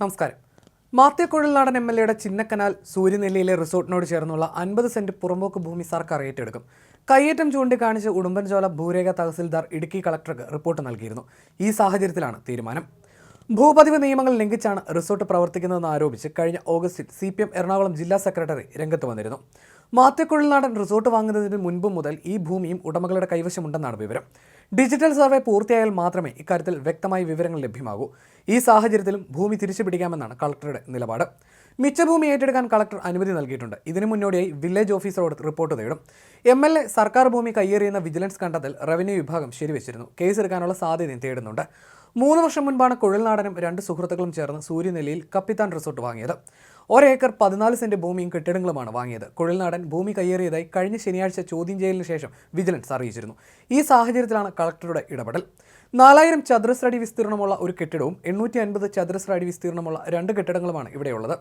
നമസ്കാരം. Mathew Kuzhalnadan M L എയുടെ ചിന്നക്കനാൽ സൂര്യനെല്ലിയിലെ റിസോർട്ടിനോട് ചേർന്നുള്ള അൻപത് സെന്റ് പുറമ്പോക്ക് ഭൂമി സർക്കാർ ഏറ്റെടുക്കും. കയ്യേറ്റം ചൂണ്ടിക്കാണിച്ച് ഉടുമ്പൻചോല ഭൂരേഖ തഹസിൽദാർ ഇടുക്കി കളക്ടർക്ക് റിപ്പോർട്ട് നൽകിയിരുന്നു. ഈ സാഹചര്യത്തിലാണ് തീരുമാനം. ഭൂപതിവ് നിയമങ്ങൾ ലംഘിച്ചാണ് റിസോർട്ട് പ്രവർത്തിക്കുന്നതെന്ന് ആരോപിച്ച് കഴിഞ്ഞ ഓഗസ്റ്റിൽ സി പി എം എറണാകുളം ജില്ലാ സെക്രട്ടറി രംഗത്ത് വന്നിരുന്നു. മാത്യക്കുഴൽനാടൻ റിസോർട്ട് വാങ്ങുന്നതിന് മുൻപ് മുതൽ ഈ ഭൂമിയും ഉടമകളുടെ കൈവശമുണ്ടെന്നാണ് വിവരം. ഡിജിറ്റൽ സർവേ പൂർത്തിയായാൽ മാത്രമേ ഇക്കാര്യത്തിൽ വ്യക്തമായ വിവരങ്ങൾ ലഭ്യമാകൂ. ഈ സാഹചര്യത്തിലും ഭൂമി തിരിച്ചു പിടിക്കാമെന്നാണ് കളക്ടറുടെ നിലപാട്. മിച്ചഭൂമി ഏറ്റെടുക്കാൻ കളക്ടർ അനുമതി നൽകിയിട്ടുണ്ട്. ഇതിനു മുന്നോടിയായി വില്ലേജ് ഓഫീസറോട് റിപ്പോർട്ട് തേടും. എം എൽ എ സർക്കാർ ഭൂമി കയ്യേറിയെന്ന വിജിലൻസ് കണ്ടെത്തൽ റവന്യൂ വിഭാഗം ശരിവെച്ചിരുന്നു. കേസെടുക്കാനുള്ള സാധ്യതയും തേടുന്നുണ്ട്. മൂന്ന് വർഷം മുൻപാണ് കുഴൽനാടനും രണ്ട് സുഹൃത്തുക്കളും ചേർന്ന് സൂര്യനെല്ലിയിൽ കപ്പിത്താൻ റിസോർട്ട് വാങ്ങിയത്. ഒരേക്കർ പതിനാല് സെന്റ് ഭൂമിയും കെട്ടിടങ്ങളുമാണ് വാങ്ങിയത്. കുഴൽനാടൻ ഭൂമി കയ്യേറിയതായി കഴിഞ്ഞ ശനിയാഴ്ച ചോദ്യം ചെയ്യലിന് ശേഷം വിജിലൻസ് അറിയിച്ചിരുന്നു. ഈ സാഹചര്യത്തിലാണ് കളക്ടറുടെ ഇടപെടൽ. നാലായിരം ചതുരശ്ര അടി വിസ്തീർണമുള്ള ഒരു കെട്ടിടവും എണ്ണൂറ്റി അൻപത് ചതുരശ്ര അടി വിസ്തീർണമുള്ള രണ്ട് കെട്ടിടങ്ങളുമാണ് ഇവിടെയുള്ളത്.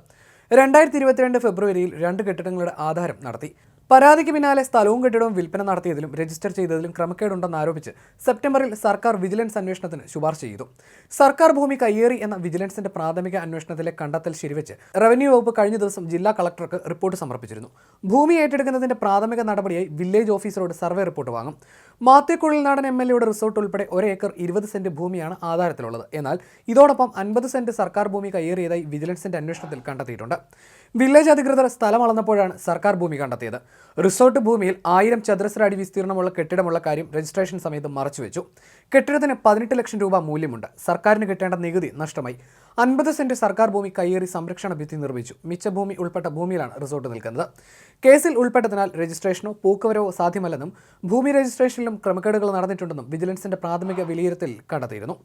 രണ്ടായിരത്തി ഇരുപത്തിരണ്ട് ഫെബ്രുവരിയിൽ രണ്ട് കെട്ടിടങ്ങളുടെ ആധാരം നടത്തി. പരാതിക്ക് പിന്നാലെ സ്ഥലവും കെട്ടിടവും വിൽപ്പന നടത്തിയതിലും രജിസ്റ്റർ ചെയ്തതിലും ക്രമക്കേടുണ്ടെന്ന് ആരോപിച്ച് സെപ്റ്റംബറിൽ സർക്കാർ വിജിലൻസ് അന്വേഷണത്തിന് ശുപാർശ ചെയ്തു. സർക്കാർ ഭൂമി കയ്യേറി എന്ന വിജിലൻസിന്റെ പ്രാഥമിക അന്വേഷണത്തിലെ കണ്ടെത്തൽ ശരിവെച്ച് റവന്യൂ വകുപ്പ് കഴിഞ്ഞ ദിവസം ജില്ലാ കളക്ടർക്ക് റിപ്പോർട്ട് സമർപ്പിച്ചിരുന്നു. ഭൂമി ഏറ്റെടുക്കുന്നതിന്റെ പ്രാഥമിക നടപടിയായി വില്ലേജ് ഓഫീസറോട് സർവേ റിപ്പോർട്ട് വാങ്ങും. മാത്യക്കുഴൽനാടൻ എം എൽ എയുടെ റിസോർട്ട് ഉൾപ്പെടെ ഒരേക്കർ ഇരുപത് സെന്റ് ഭൂമിയാണ് ആധാരത്തിലുള്ളത്. എന്നാൽ ഇതോടൊപ്പം അൻപത് സെന്റ് സർക്കാർ ഭൂമി കയ്യേറിയതായി വിജിലൻസിന്റെ അന്വേഷണത്തിൽ കണ്ടെത്തിയിട്ടുണ്ട്. വില്ലേജ് അധികൃതർ സ്ഥലം അളന്നപ്പോഴാണ് സർക്കാർ ഭൂമി കണ്ടെത്തിയത്. റിസോർട്ട് ഭൂമിയിൽ ആയിരം ചതുരശ്ര അടി വിസ്തീർണമുള്ള കെട്ടിടമുള്ള കാര്യം രജിസ്ട്രേഷൻ സമയത്ത് മറച്ചുവെച്ചു. കെട്ടിടത്തിന് പതിനെട്ട് ലക്ഷം രൂപ മൂല്യമുണ്ട്. സർക്കാരിന് കിട്ടേണ്ട നികുതി നഷ്ടമായി. അൻപത് സെന്റ് സർക്കാർ ഭൂമി കയ്യേറി സംരക്ഷണ ഭിത്തി നിർമ്മിച്ചു. മിച്ച ഭൂമി ഉൾപ്പെട്ട ഭൂമിയിലാണ് റിസോർട്ട് നിൽക്കുന്നത്. കേസിൽ ഉൾപ്പെട്ടതിനാൽ രജിസ്ട്രേഷനോ പൂക്കുവരവോ സാധ്യമല്ലെന്നും ഭൂമി രജിസ്ട്രേഷനിലും ക്രമക്കേടുകൾ നടന്നിട്ടുണ്ടെന്നും വിജിലൻസിന്റെ പ്രാഥമിക വിലയിരുത്തൽ കണ്ടെത്തിയിരുന്നു.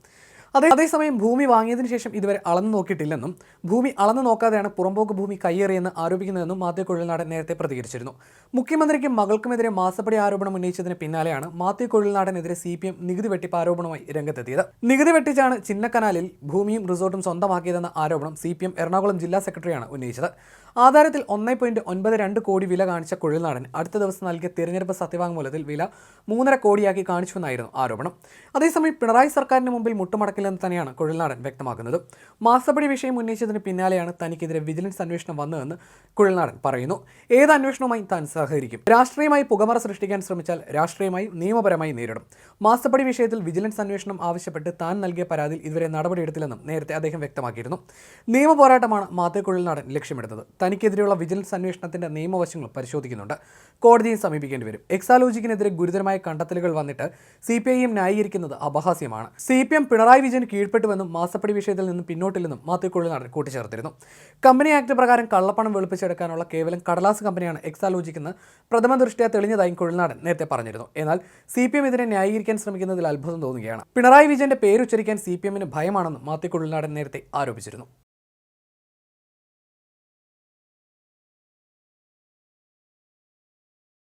അതേ അതേസമയം ഭൂമി വാങ്ങിയതിനു ശേഷം ഇതുവരെ അളന്നു നോക്കിയിട്ടില്ലെന്നും ഭൂമി അളന്നു നോക്കാതെയാണ് പുറമ്പോക്ക് ഭൂമി കയ്യേറിയെന്ന് ആരോപിക്കുന്നതെന്നും മാത്യു കൊഴിൽനാടൻ നേരത്തെ പ്രതികരിച്ചിരുന്നു. മുഖ്യമന്ത്രിക്കും മകൾക്കുമെതിരെ മാസപ്പടി ആരോപണം ഉന്നയിച്ചതിന് പിന്നാലെയാണ് മാത്യു കൊഴിൽനാടനെതിരെ സി പി എം നികുതി വെട്ടിപ്പ് ആരോപണവുമായി രംഗത്തെത്തിയത്. നികുതി വെട്ടിച്ചാണ് ചിന്നക്കനാലിൽ ഭൂമിയും റിസോർട്ടും സ്വന്തമാക്കിയതെന്ന ആരോപണം സി പി എം എറണാകുളം ജില്ലാ സെക്രട്ടറിയാണ് ഉന്നയിച്ചത്. ആധാരത്തിൽ ഒന്നേ പോയിന്റ് ഒൻപത് രണ്ട് കോടി വില കാണിച്ച കൊഴിൽനാടൻ അടുത്ത ദിവസം നൽകിയ തിരഞ്ഞെടുപ്പ് സത്യവാങ്മൂലത്തിൽ വില മൂന്നര കോടിയാക്കി കാണിച്ചുവെന്നായിരുന്നു ആരോപണം. അതേസമയം പിണറായി സർക്കാരിന് മുമ്പിൽ മുട്ടുമടക്കില്ലെന്ന് തന്നെയാണ് കുഴൽനാടൻ വ്യക്തമാക്കുന്നത്. മാസപ്പടി വിഷയം ഉന്നയിച്ചതിന് പിന്നാലെയാണ് തനിക്കെതിരെ വിജിലൻസ് അന്വേഷണം വന്നതെന്ന് കുഴൽനാടൻ പറയുന്നു. ഏത് അന്വേഷണവുമായി താൻ സഹകരിക്കും? രാഷ്ട്രീയമായി പുകമറ സൃഷ്ടിക്കാൻ ശ്രമിച്ചാൽ രാഷ്ട്രീയമായി നിയമപരമായി നേരിടും. മാസപ്പടി വിഷയത്തിൽ വിജിലൻസ് അന്വേഷണം ആവശ്യപ്പെട്ട് താൻ നൽകിയ പരാതിയിൽ ഇതുവരെ നടപടിയെടുത്തില്ലെന്നും നേരത്തെ അദ്ദേഹം വ്യക്തമാക്കിയിരുന്നു. നിയമ പോരാട്ടമാണ് മാത്തേ കുഴൽനാടൻ ലക്ഷ്യമിടുന്നത്. തനിക്കെതിരെയുള്ള വിജിലൻസ് അന്വേഷണത്തിന്റെ നിയമവശങ്ങൾ പരിശോധിക്കുന്നുണ്ട്. കോടതിയെ സമീപിക്കേണ്ടി വരും. എക്സാലോജിക്കിനെതിരെ ഗുരുതരമായ കണ്ടെത്തലുകൾ വന്നിട്ട് സി പി ഐ എം ന്യായീകരിക്കുന്നത് അപഹാസ്യമാണ്. C P M Pinarayi Vijayan കീഴ്പ്പെട്ടുവെന്നും മാസപ്പടി വിഷയത്തിൽ നിന്ന് പിന്നോട്ടില്ലെന്നും മാത്യു കുഴൽനാടൻ കൂട്ടിച്ചേർത്തിരുന്നു. കമ്പനി ആക്ട് പ്രകാരം കള്ളപ്പണം വെളുപ്പിച്ചെടുക്കാനുള്ള കേവലം കടലാസ് കമ്പനിയാണ് എക്സാലോജിക് എന്ന് പ്രഥമ ദൃഷ്ടിയ തെളിഞ്ഞതായും കുഴൽനാടൻ നേരത്തെ പറഞ്ഞിരുന്നു. എന്നാൽ സി പി എം ഇതിനെ ന്യായീകരിക്കാൻ ശ്രമിക്കുന്നതിൽ അത്ഭുതം തോന്നുകയാണ്. പിണറായി വിജയന്റെ പേരുച്ചരിക്കാൻ സി പി എമ്മിന് ഭയമാണെന്ന് മാത്യു കുഴൽനാടൻ നേരത്തെ ആരോപിച്ചിരുന്നു.